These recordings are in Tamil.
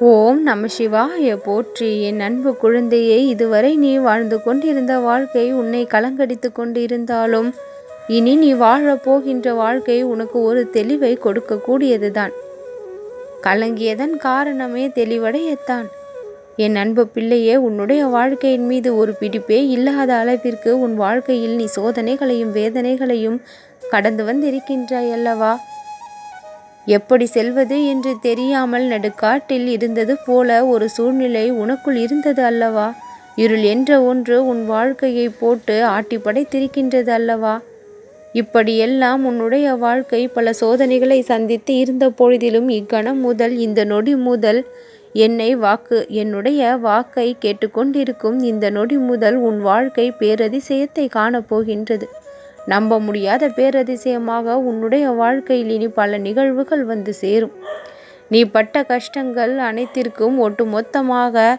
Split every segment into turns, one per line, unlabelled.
ஓம் நம சிவாய போற்றி. என் அன்பு குழந்தையே இதுவரை நீ வாழ்ந்து கொண்டிருந்த வாழ்க்கை உன்னை கலங்கடித்து கொண்டிருந்தாலும் இனி நீ வாழப் போகின்ற வாழ்க்கை உனக்கு ஒரு தெளிவை கொடுக்கக்கூடியதுதான். கலங்கியதன் காரணமே தெளிவடையத்தான். என் அன்பு பிள்ளையே உன்னுடைய வாழ்க்கையின் மீது ஒரு பிடிப்பே இல்லாத அளவிற்கு உன் வாழ்க்கையில் நீ சோதனைகளையும் வேதனைகளையும் கடந்து வந்திருக்கின்றாய் அல்லவா? எப்படி செல்வது என்று தெரியாமல் நடுக்காட்டில் இருந்தது போல ஒரு சூழ்நிலை உனக்குள் இருந்தது அல்லவா? இருள் என்ற ஒன்று உன் வாழ்க்கையை போட்டு ஆட்டி படைத்திருக்கின்றது அல்லவா? இப்படியெல்லாம் உன்னுடைய வாழ்க்கை பல சோதனைகளை சந்தித்து இருந்த பொழுதிலும் இக்கணம் முதல் இந்த நொடி முதல் என்னை வாக்கு என்னுடைய வாக்கை கேட்டுக்கொண்டிருக்கும் இந்த நொடி முதல் உன் வாழ்க்கை பேரதிசயத்தை காணப்போகின்றது. நம்ப முடியாத பேரதிசயமாக உன்னுடைய வாழ்க்கையில் இனி பல நிகழ்வுகள் வந்து சேரும். நீ பட்ட கஷ்டங்கள் அனைத்திற்கும் ஒட்டுமொத்தமாக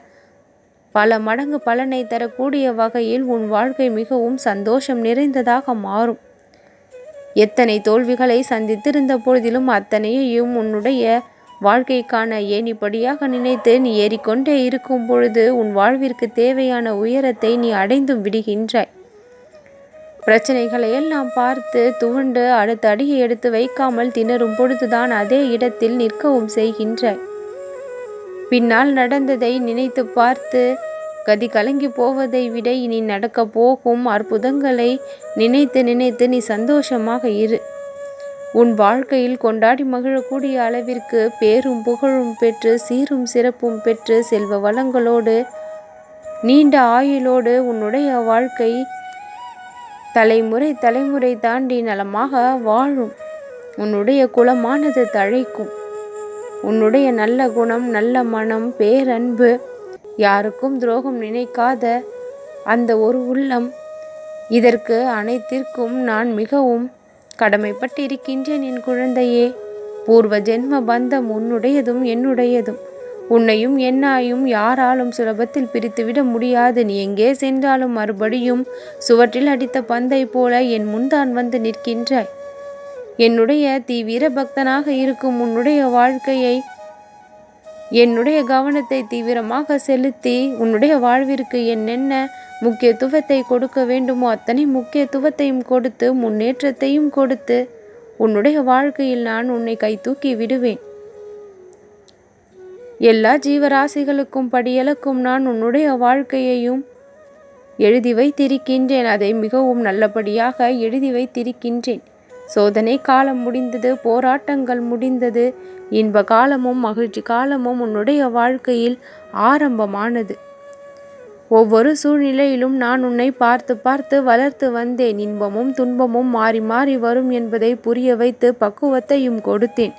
பல மடங்கு பலனை தரக்கூடிய வகையில் உன் வாழ்க்கை மிகவும் சந்தோஷம் நிறைந்ததாக மாறும். எத்தனை தோல்விகளை சந்தித்திருந்த பொழுதிலும் அத்தனையையும் உன்னுடைய வாழ்க்கைக்கான ஏணிப்படியாக நினைத்து நீ ஏறிக்கொண்டே இருக்கும் பொழுது உன் வாழ்விற்கு தேவையான உயரத்தை நீ அடைந்தும் விடுகின்றாய். பிரச்சனைகளை எல்லாம் பார்த்து துவண்டு அடுத்த அடியை எடுத்து வைக்காமல் திணறும் பொழுதுதான் அதே இடத்தில் நிற்கவும் செய்கின்றாய். பின்னால் நடந்ததை நினைத்து பார்த்து கதி கலங்கி போவதை விட இனி நடக்க போகும் அற்புதங்களை நினைத்து நினைத்து நீ சந்தோஷமாக இரு. உன் வாழ்க்கையில் கொண்டாடி மகிழக்கூடிய அளவிற்கு பேரும் புகழும் பெற்று சீரும் சிறப்பும் பெற்று செல்வ வளங்களோடு நீண்ட ஆயுளோடு உன்னுடைய வாழ்க்கை தலைமுறை தலைமுறை தாண்டி நலமாக வாழும். உன்னுடைய குலமானது தழைக்கும். உன்னுடைய நல்ல குணம் நல்ல மனம் பேரன்பு யாருக்கும் துரோகம் நினைக்காத அந்த ஒரு உள்ளம். இதற்கு அனைத்திற்கும் நான் மிகவும் கடமைப்பட்டிருக்கின்றேன் என் குழந்தையே. பூர்வ ஜென்ம பந்தம் உன்னுடையதும் என்னுடையதும். உன்னையும் என்னாயும் யாராலும் சுலபத்தில் பிரித்துவிட முடியாது. நீ எங்கே சென்றாலும் மறுபடியும் சுவற்றில் அடித்த பந்தை போல என் முன்தான் வந்து நிற்கின்றாய். என்னுடைய தீவிர பக்தனாக இருக்கும் உன்னுடைய வாழ்க்கையை என்னுடைய கவனத்தை தீவிரமாக செலுத்தி உன்னுடைய வாழ்விற்கு என்னென்ன முக்கியத்துவத்தை கொடுக்க வேண்டுமோ அத்தனை முக்கியத்துவத்தையும் கொடுத்து முன்னேற்றத்தையும் கொடுத்து உன்னுடைய வாழ்க்கையில் நான் உன்னை கை தூக்கி விடுவேன். எல்லா ஜீவராசிகளுக்கும் படியலக்கும் நான் உன்னுடைய வாழ்க்கையையும் எழுதி வைத்திருக்கின்றேன். அதை மிகவும் நல்லபடியாக எழுதி வைத்திருக்கின்றேன். சோதனை காலம் முடிந்தது போராட்டங்கள் முடிந்தது இன்ப காலமும் மகிழ்ச்சி காலமும் உன்னுடைய வாழ்க்கையில் ஆரம்பமானது. ஒவ்வொரு சூழ்நிலையிலும் நான் உன்னை பார்த்து பார்த்து வளர்த்து வந்தேன். இன்பமும் துன்பமும் மாறி மாறி வரும் என்பதை புரிய வைத்து பக்குவத்தையும் கொடுத்தேன்.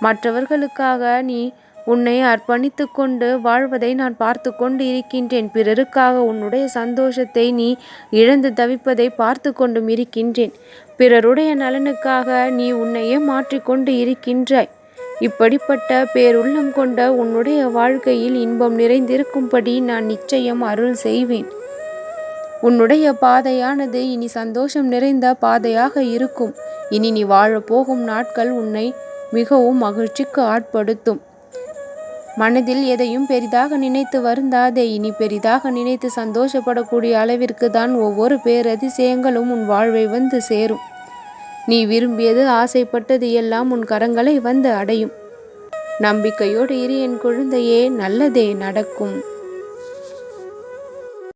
மற்றவர்களுக்காக நீ உன்னை அர்ப்பணித்து கொண்டு வாழ்வதை நான் பார்த்து கொண்டு இருக்கின்றேன். பிறருக்காக உன்னுடைய சந்தோஷத்தை நீ இழந்து தவிப்பதை பார்த்து கொண்டும் இருக்கின்றேன். பிறருடைய நலனுக்காக நீ உன்னையே மாற்றிக்கொண்டு இருக்கின்றாய். இப்படிப்பட்ட பேருள்ளம் கொண்ட உன்னுடைய வாழ்க்கையில் இன்பம் நிறைந்திருக்கும்படி நான் நிச்சயம் அருள் செய்வேன். உன்னுடைய பாதையானது இனி சந்தோஷம் நிறைந்த பாதையாக இருக்கும். இனி நீ வாழப்போகும் நாட்கள் உன்னை மிகவும் மகிழ்ச்சிக்கு ஆட்படுத்தும். மனதில் எதையும் பெரிதாக நினைத்து வருந்தாதே. இனி பெரிதாக நினைத்து சந்தோஷப்படக்கூடிய அளவிற்கு தான் ஒவ்வொரு பேரதிசயங்களும் உன் வாழ்வை வந்து சேரும். நீ விரும்பியது ஆசைப்பட்டது எல்லாம் உன் கரங்களை வந்து அடையும். நம்பிக்கையோடு இரு என் குழந்தையே நல்லதே நடக்கும்.